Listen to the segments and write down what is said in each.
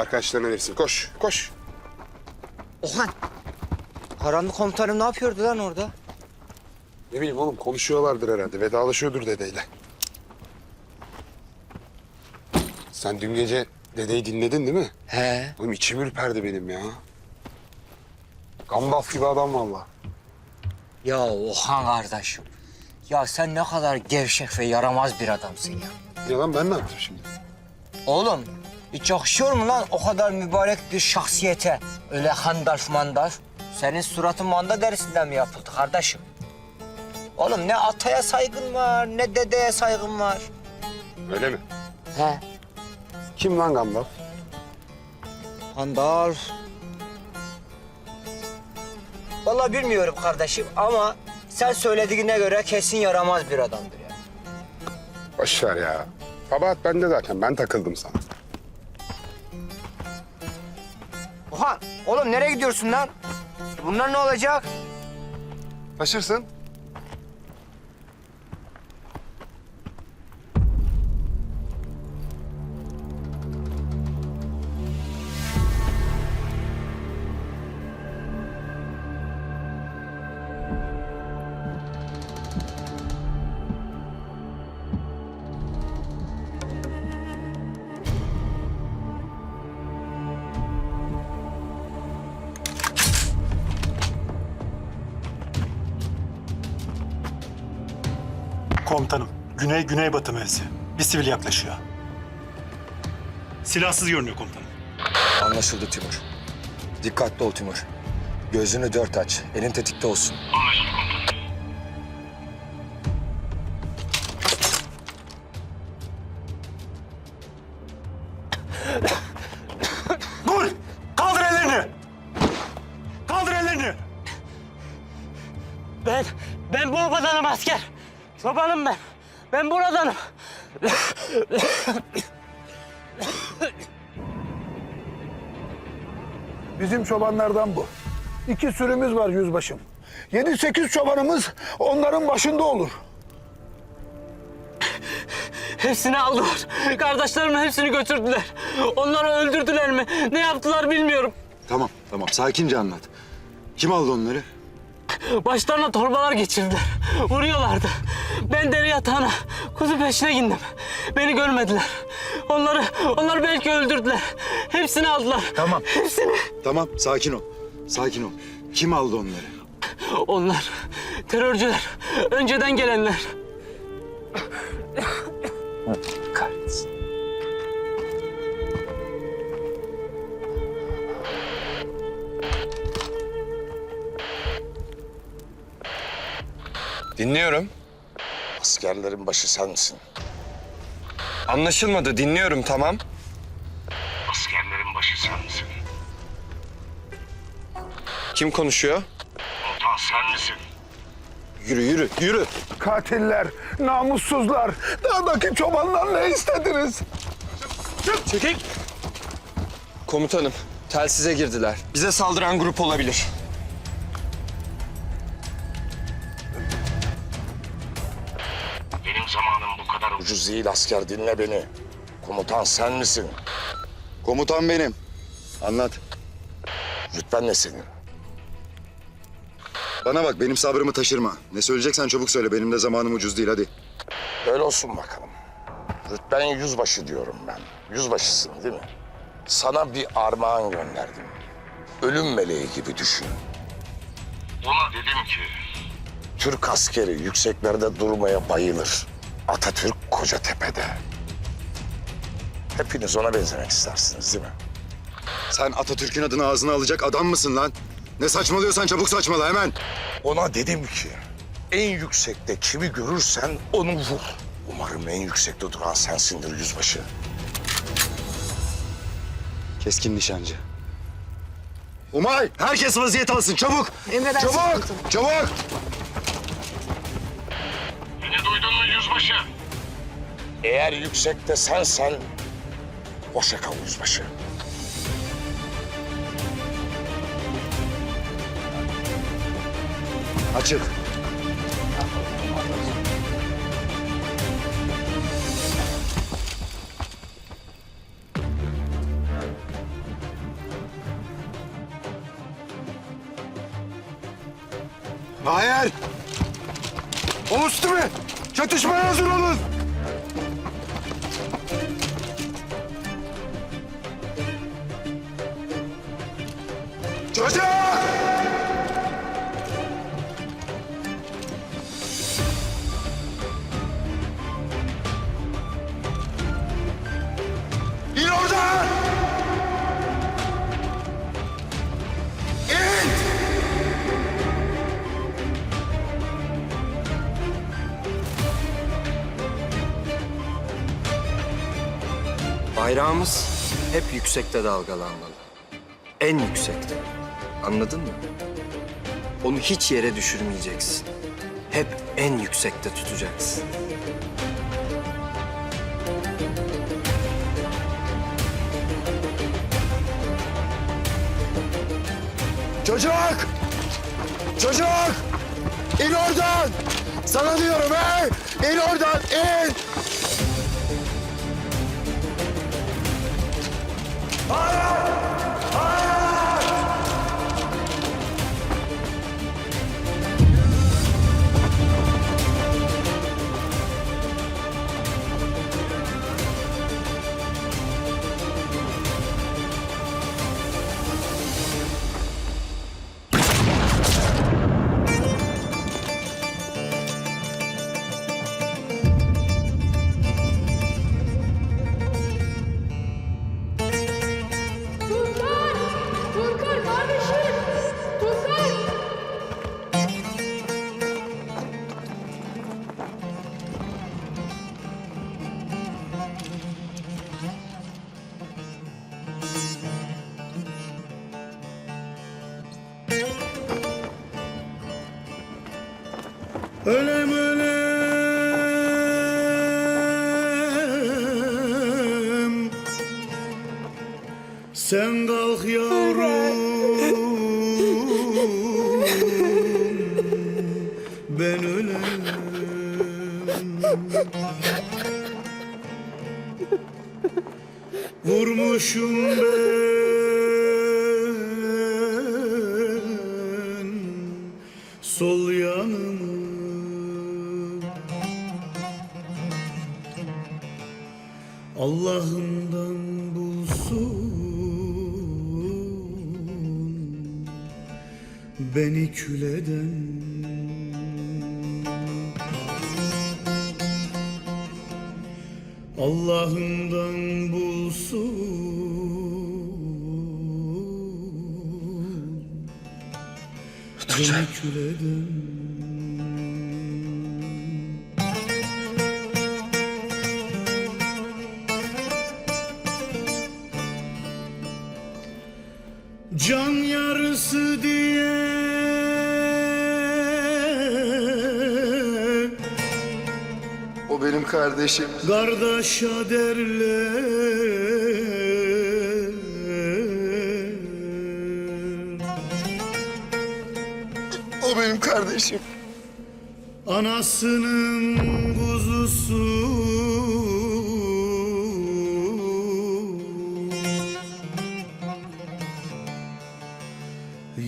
Arkadaşlarına verirsin. Koş, koş. Ohan. Karanlık komutanım ne yapıyordu lan orada? Ne bileyim oğlum konuşuyorlardır herhalde. Vedalaşıyordur dedeyle. Sen dün gece dedeyi dinledin değil mi? He. Oğlum içim ürperdi benim ya. Gandalf gibi adam vallahi. Ya Ohan kardeşim. Ya sen ne kadar gevşek ve yaramaz bir adamsın ya. Ya lan ben ne yaptım şimdi? Oğlum hiç yakışıyor mu lan o kadar mübarek bir şahsiyete? Öyle handalf mandalf. Senin suratın manda derisinden mi yapıldı kardeşim? Oğlum ne ataya saygın var ne dedeye saygın var. Öyle mi? He. Kim lan Gandalf? Handalf. Vallahi bilmiyorum kardeşim ama sen söylediğine göre kesin yaramaz bir adamdır ya. Boş ver ya. Kabahat bende zaten. Ben takıldım sana. Oha oğlum nereye gidiyorsun lan? Bunlar ne olacak? Taşırsın. Komutanım, güney güneybatı mevzi. Bir sivil yaklaşıyor. Silahsız görünüyor komutanım. Anlaşıldı Timur. Dikkatli ol Timur. Gözünü dört aç. Elin tetikte olsun. Dur! Çobanlardan bu. İki sürümüz var yüzbaşım. Yedi sekiz çobanımız onların başında olur. Hepsini aldılar. Kardeşlerimin hepsini götürdüler. Onları öldürdüler mi? Ne yaptılar bilmiyorum. Tamam, tamam. Sakince anlat. Kim aldı onları? Başlarına torbalar geçirdiler. Vuruyorlardı. Ben deri yatağına, kuzu peşine gittim. Beni görmediler. Onları, onları belki öldürdüler. Hepsini aldılar. Tamam. Hepsini. Tamam, sakin ol. Sakin ol. Kim aldı onları? Onlar terörcüler. Önceden gelenler. Kahretsin. Dinliyorum. Askerlerin başı sensin. Anlaşılmadı. Dinliyorum tamam. Askerlerin başı sensin. Kim konuşuyor? Komutan sen misin? Yürü yürü yürü. Katiller, namussuzlar, dağdaki çobanlar ne istediniz? Komutanım telsize girdiler. Bize saldıran grup olabilir. Ucuz değil asker dinle beni. Komutan sen misin? Komutan benim. Anlat. Rütben ne senin? Bana bak, benim sabrımı taşırma. Ne söyleyeceksen çabuk söyle. Benim de zamanım ucuz değil, hadi. Öyle olsun bakalım. Rütben yüzbaşı diyorum ben. Yüzbaşısın değil mi? Sana bir armağan gönderdim. Ölüm meleği gibi düşün. Ona dedim ki... Türk askeri yükseklerde durmaya bayılır. Atatürk Kocatepe'de. Hepiniz ona benzemek istersiniz değil mi? Sen Atatürk'ün adını ağzına alacak adam mısın lan? Ne saçmalıyorsan çabuk saçmala hemen. Ona dedim ki en yüksekte kimi görürsen onu vur. Umarım en yüksekte duran sensindir yüzbaşı. Keskin nişancı. Umay, herkes vaziyet alsın çabuk. Emredersiniz Çabuk, çabuk. Eğer yüksekte sensen boşa kal yüzbaşı. Açıl. Hayır. Oğuz Tüme, çatışmaya hazır olun. Hep yüksekte dalgalanmalı. En yüksekte. Anladın mı? Onu hiç yere düşürmeyeceksin. Hep en yüksekte tutacaksın. Çocuk! Çocuk! İn oradan! Sana diyorum he! İn oradan, in! Fire! Sen kalk yavrum. Ben ölem Vurmuşum ben Sol yanımı. Allah'ından beni küleden. Allah'ından bulsun. Beni küleden O benim kardeşim. Kardeşa derler O benim kardeşim. Anasının kuzusu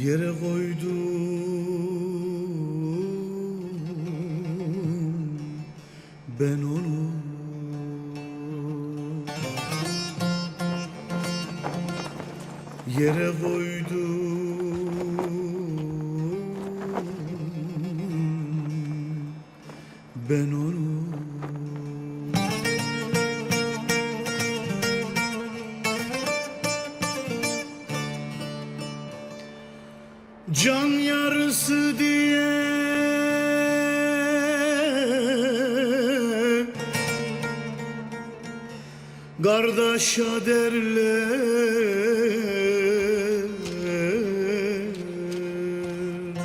Yere koydum Can yarısı diye Kardeşa derler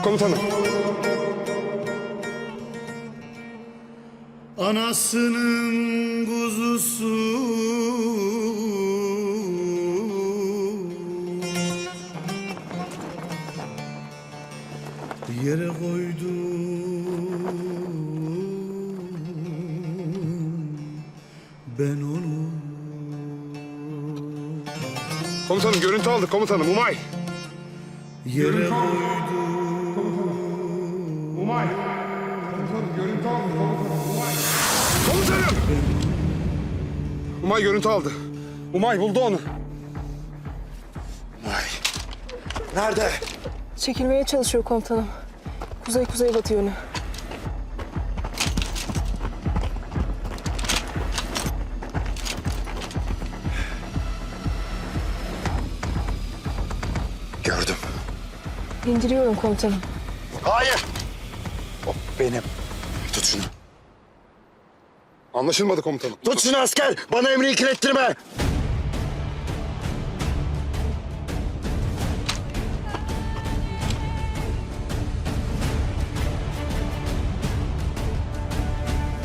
Komutanım. Anasının görüntü aldık komutanım Umay. Yere koydum Komutanım! Umay görüntü aldı. Umay buldu onu. Nerede? Çekilmeye çalışıyor komutanım. Kuzey kuzey batı yönü. İndiriyorum komutanım. Hayır. O benim. Tut şunu. Anlaşılmadı komutanım. Tut şunu asker. Bana emri ikilettirme.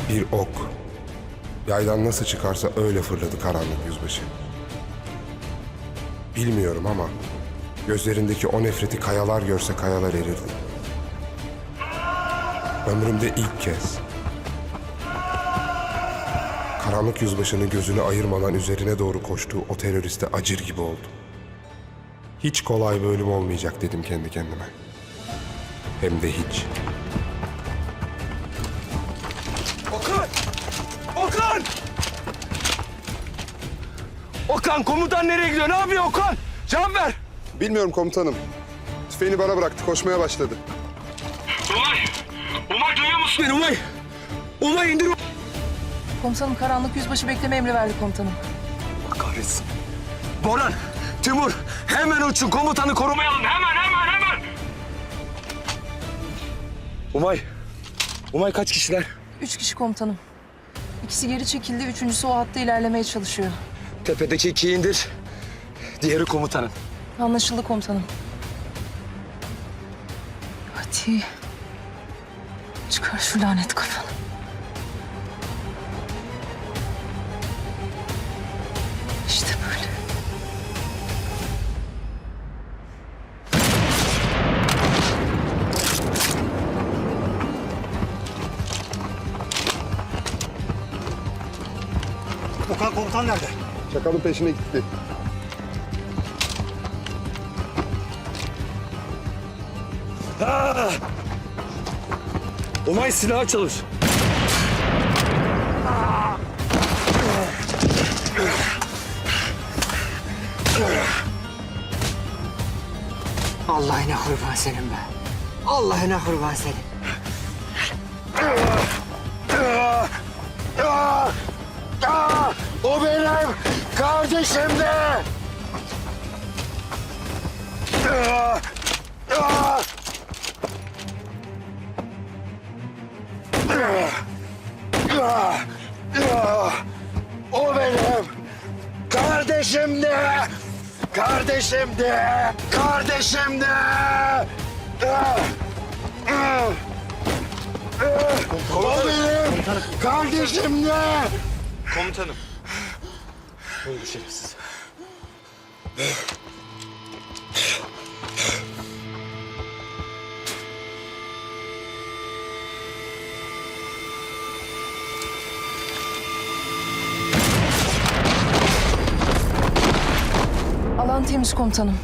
Bir ok. Yaydan nasıl çıkarsa öyle fırladı karanlık yüzbaşı. Bilmiyorum ama gözlerindeki o nefreti kayalar görse kayalar erirdi. Ömrümde ilk kez karanlık yüzbaşının gözünü ayırmadan üzerine doğru koştuğu o teröriste acır gibi oldu. Hiç kolay bir ölüm olmayacak dedim kendi kendime. Hem de hiç. Okan! Okan! Okan komutan nereye gidiyor? Ne yapıyor Okan? Cevap ver. Bilmiyorum komutanım. Tüfeğini bana bıraktı. Koşmaya başladı. Umay duyuyor musun beni Umay? Umay indir. Komutanım karanlık yüzbaşı bekleme emri verdi komutanım. Allah kahretsin. Boran, Timur hemen uçun komutanı korumaya alın. Hemen hemen hemen. Umay. Umay kaç kişiler? Üç kişi komutanım. İkisi geri çekildi, üçüncüsü o hatta ilerlemeye çalışıyor. Tepedeki ikiyi indir. Diğeri komutanın. Anlaşıldı komutanım. Hadi. Çıkar şu lanet kafanı. İşte böyle. Okan komutan nerede? Çakalın peşine gitti. Umay silahı çalış. Allah'ına kurban senin be. Allah'ına kurban senin. O benim kardeşimdi. O Kardeşimdi. Kardeşimdi. O benim kardeşimdi. Komutanım. Alan temiz komutanım.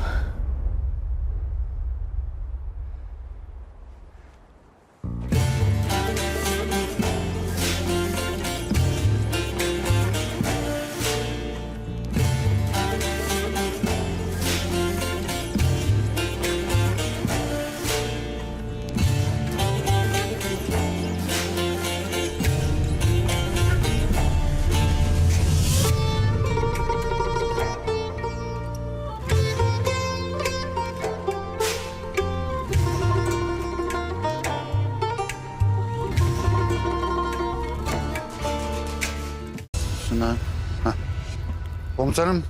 Komutanım,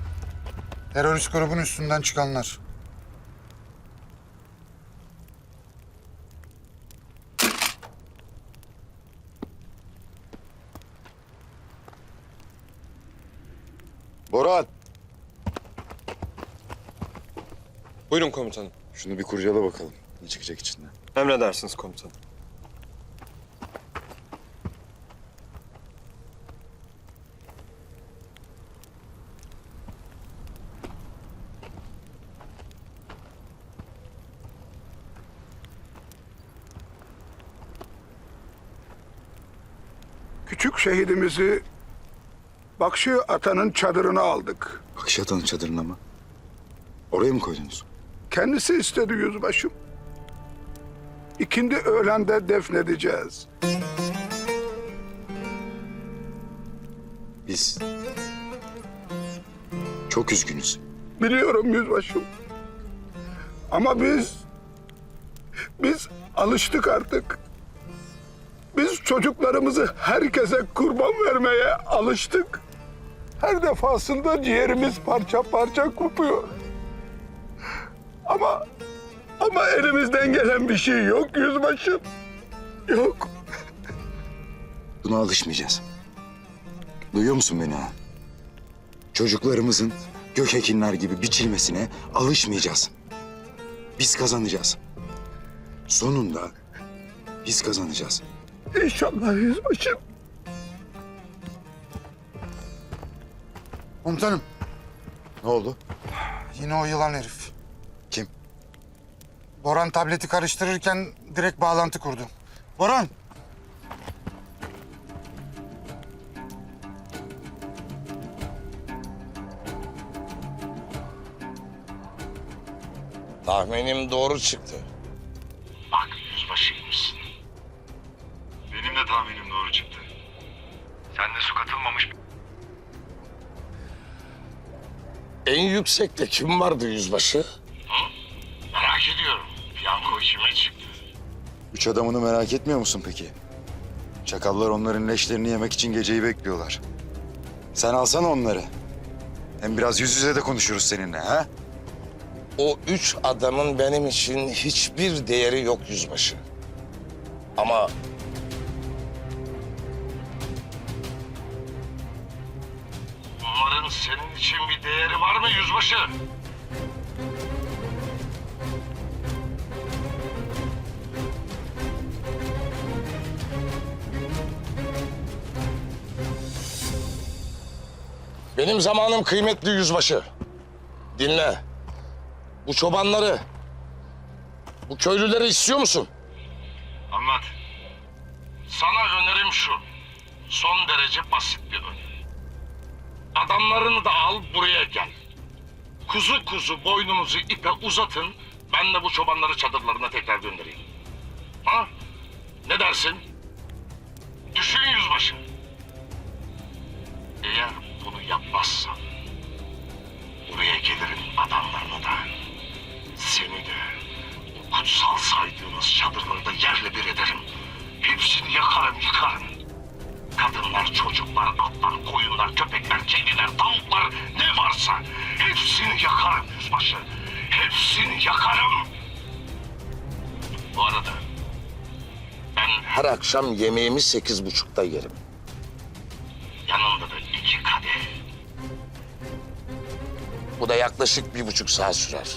terörist grubun üstünden çıkanlar. Boran. Buyurun komutanım. Şunu bir kurcala bakalım. Ne çıkacak içinden? Emredersiniz komutanım. küçük şehidimizi Bakşı Atan'ın çadırına aldık. Akşatan'ın çadırına mı? Oraya mı koydunuz? Kendisi istedi yüzbaşım. İkindi öğlende defnedeceğiz. Biz çok üzgünüz. Biliyorum yüzbaşım. Ama biz... Biz alıştık artık. Biz çocuklarımızı herkese kurban vermeye alıştık. Her defasında ciğerimiz parça parça kopuyor. Ama... Ama elimizden gelen bir şey yok yüzbaşım. Yok. Buna alışmayacağız. Duyuyor musun beni ha? Çocuklarımızın gök ekinler gibi biçilmesine alışmayacağız. Biz kazanacağız. Sonunda biz kazanacağız. İnşallah yüzbaşım. Komutanım Ne oldu? yine o yılan herif. Kim? Boran tableti karıştırırken direkt bağlantı kurdu. Boran! Tahminim doğru çıktı. En yüksekte kim vardı yüzbaşı? Merak ediyorum. Piyango kime çıktı? Üç adamını merak etmiyor musun peki? Çakallar onların leşlerini yemek için geceyi bekliyorlar. Sen alsana onları. Hem biraz yüz yüze de konuşuruz seninle ha? O üç adamın benim için hiçbir değeri yok yüzbaşı. Ama... yüzbaşı? Benim zamanım kıymetli yüzbaşı. Dinle. Bu çobanları, bu köylüleri istiyor musun? Anlat. Sana önerim şu. Son derece basit bir öneri. Adamlarını da al buraya gel. Kuzu kuzu boynunuzu ipe uzatın. Ben de bu çobanları çadırlarına tekrar göndereyim. Ha? Ne dersin? Düşün yüzbaşı. Eğer bunu yapmazsan... ...buraya gelirim adamlarını da... ...seni de... ...o kutsal saydığınız çadırları da yerle bir ederim. Hepsini yakarım yıkarım. Kadınlar, çocuklar, atlar, koyunlar, köpekler, kediler, tavuklar ne varsa hepsini yakarım yüzbaşı. Hepsini yakarım. Bu arada ben Her akşam yemeğimi sekiz buçukta yerim. yanımda da iki kadeh Bu da yaklaşık bir buçuk saat sürer.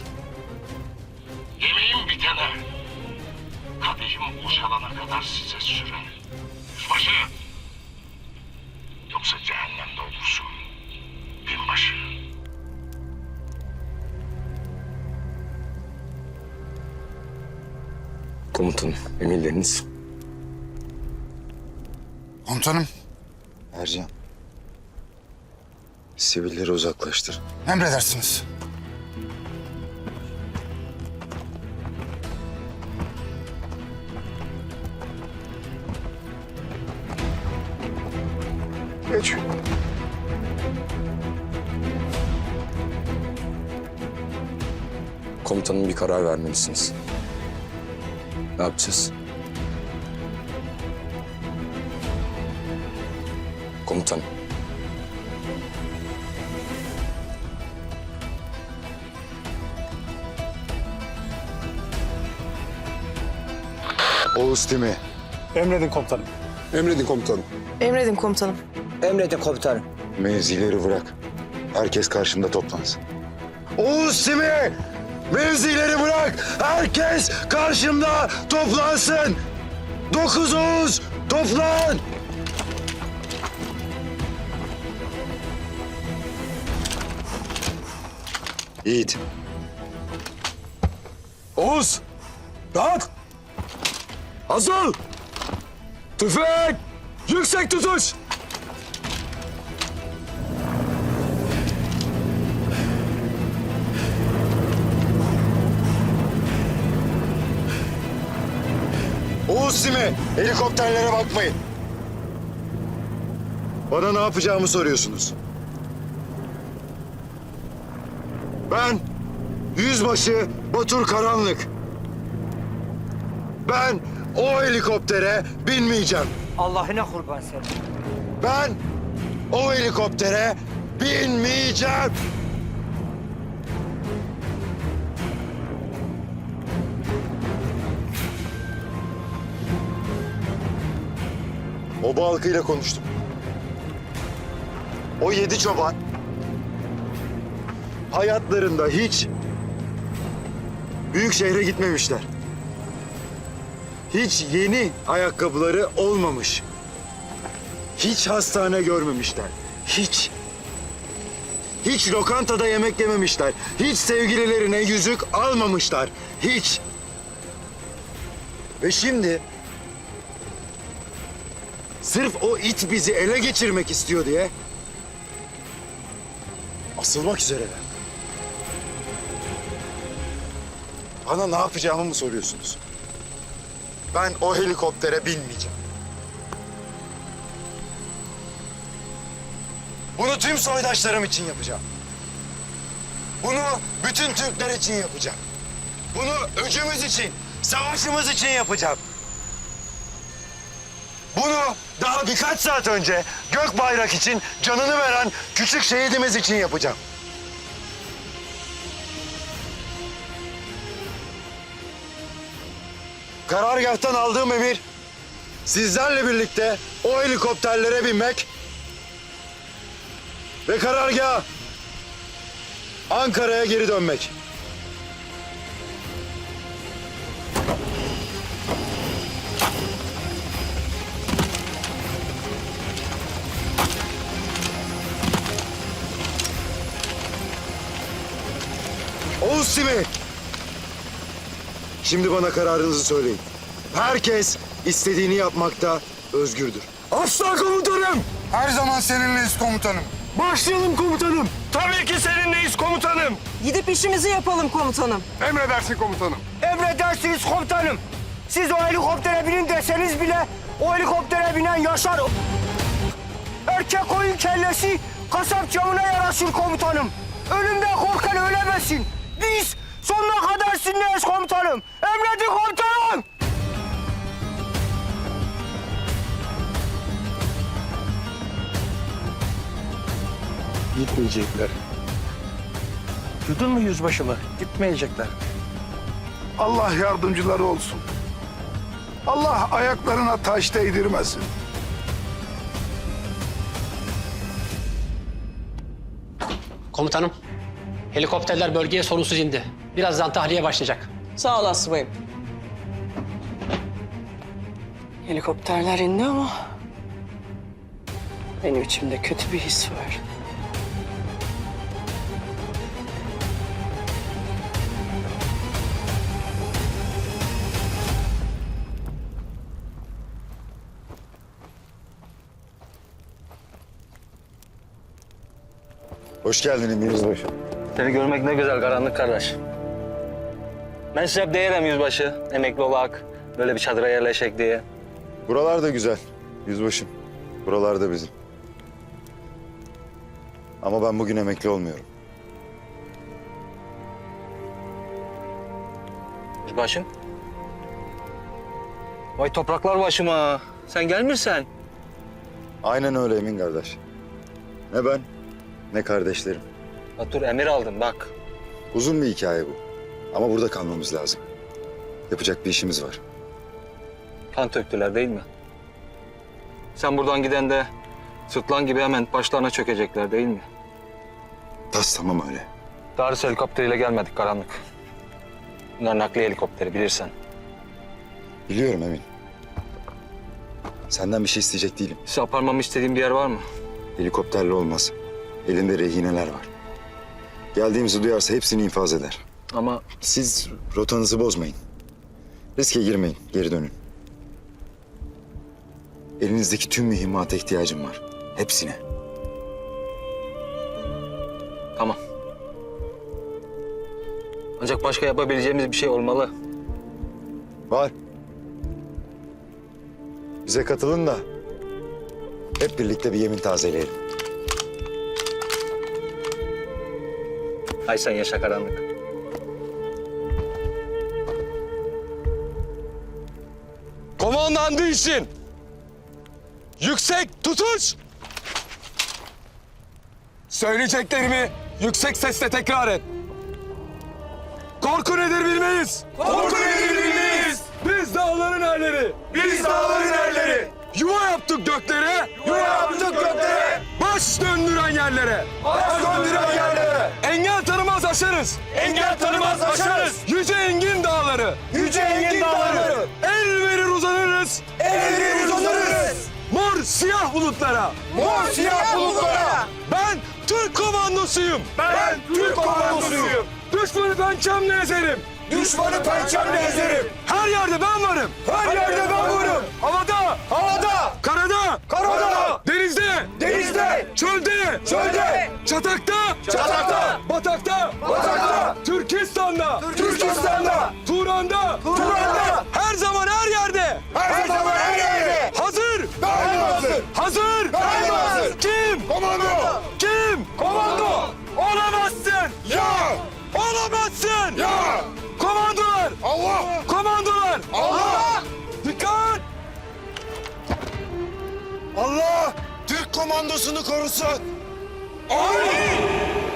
Yemeğim bitene, kadehim boşalana kadar size sürer. Yüzbaşı, yoksa cehennemde olursun. Binbaşı. Komutanım, emirleriniz. Komutanım Ercan. Sivilleri uzaklaştır. emredersiniz. Geç. Komutanım bir karar vermelisiniz. Ne yapacağız? Komutanım. Oğuz Timi. Emredin komutanım. Emredin komutanım. Emredin komutanım. Emredin komutanım. Mevzileri bırak. Herkes karşımda toplansın. Oğuz Timi! Mevzileri bırak! Herkes karşımda toplansın! Dokuz Oğuz! Toplan! Yiğit. Oğuz! Kalk! Hazır! Tüfek! Yüksek tutuş! Oğuz Simi, helikopterlere bakmayın. Bana ne yapacağımı soruyorsunuz. Ben Yüzbaşı Batur Karanlık. Ben o helikoptere binmeyeceğim. Allah'ına kurban sen. Ben o helikoptere binmeyeceğim. Oba halkıyla konuştum. O yedi çoban hayatlarında hiç büyük şehre gitmemişler. Hiç yeni ayakkabıları olmamış. Hiç hastane görmemişler. Hiç. Hiç lokantada yemek yememişler. Hiç sevgililerine yüzük almamışlar. Hiç. Ve şimdi sırf o it bizi ele geçirmek istiyor diye asılmak üzereler. Bana ne yapacağımı mı soruyorsunuz? Ben o helikoptere binmeyeceğim. Bunu tüm soydaşlarım için yapacağım. Bunu bütün Türkler için yapacağım. Bunu öcümüz için, savaşımız için yapacağım. Bunu daha birkaç saat önce gök bayrak için canını veren küçük şehidimiz için yapacağım. Karargahtan aldığım emir sizlerle birlikte o helikopterlere binmek ve karargaha Ankara'ya geri dönmek. Şimdi bana kararınızı söyleyin. Herkes istediğini yapmakta özgürdür. Asla komutanım! Her zaman seninleyiz komutanım. Başlayalım komutanım. Tabii ki seninleyiz komutanım. Gidip işimizi yapalım komutanım. Emredersin komutanım. Emredersiniz komutanım. Siz o helikoptere binin deseniz bile o helikoptere binen yaşar. Erkek koyun kellesi kasap camına yaraşır komutanım. Ölümden korkan ölemesin. Biz sonuna kadar sizinleyiz komutanım. Emredin komutanım. Gitmeyecekler. Duydun mu yüzbaşımı? Gitmeyecekler. Allah yardımcıları olsun. Allah ayaklarına taş değdirmesin. Komutanım, helikopterler bölgeye sorunsuz indi. Birazdan tahliye başlayacak. Sağ ol Asbayım. Helikopterler indi ama benim içimde kötü bir his var. Hoş geldin Emir Yüzbaşı. Seni görmek ne güzel karanlık kardeş. Ben size hep değilim yüzbaşı. Emekli olak, böyle bir çadıra yerleşek diye. Buralar da güzel Yüzbaşım. Buralar da bizim. Ama ben bugün emekli olmuyorum. Yüzbaşım. Vay topraklar başıma. Sen gelmirsen. Aynen öyle Emin kardeş. Ne ben ne kardeşlerim. Batur emir aldım bak. Uzun bir hikaye bu. Ama burada kalmamız lazım. Yapacak bir işimiz var. Kan töktüler değil mi? Sen buradan giden de sırtlan gibi hemen başlarına çökecekler değil mi? Tas tamam öyle. Darius helikopteriyle gelmedik karanlık. Bunlar nakliye helikopteri bilirsen. Biliyorum Emin. Senden bir şey isteyecek değilim. Size aparmamı istediğim bir yer var mı? Helikopterle olmaz. Elinde rehineler var. Geldiğimizi duyarsa hepsini infaz eder. Ama Siz rotanızı bozmayın. Riske girmeyin, geri dönün. Elinizdeki tüm mühimmata ihtiyacım var. Hepsine. Tamam. Ancak başka yapabileceğimiz bir şey olmalı. Var. Bize katılın da hep birlikte bir yemin tazeleyelim. Ay sen yaşa karanlık. Komandan değilsin. Yüksek tutuş. Söyleyeceklerimi yüksek sesle tekrar et. Korku nedir bilmeyiz. Korku nedir bilmeyiz. Biz dağların erleri. Biz dağların erleri. Yuva yaptık göklere. Yuva yaptık göklere. Baş döndüren yerlere. Baş döndüren yerlere. Engel tanımaz aşarız. Engel tanımaz aşarız. Yüce engin dağları. Yüce engin uzanırız. El verir uzanırız. Mor siyah bulutlara. Mor siyah bulutlara. Ben Türk komandosuyum. Ben, Türk komandosuyum. Düşmanı pençemle ezerim. Düşmanı pençemle ezerim. Her yerde ben varım. Her yerde ben varım. Havada. Havada. Karada. Karada. Denizde. Denizde. Çölde. Çölde. Çatakta. Çatakta. Batakta. Batakta. komandosunu korusun. Amin!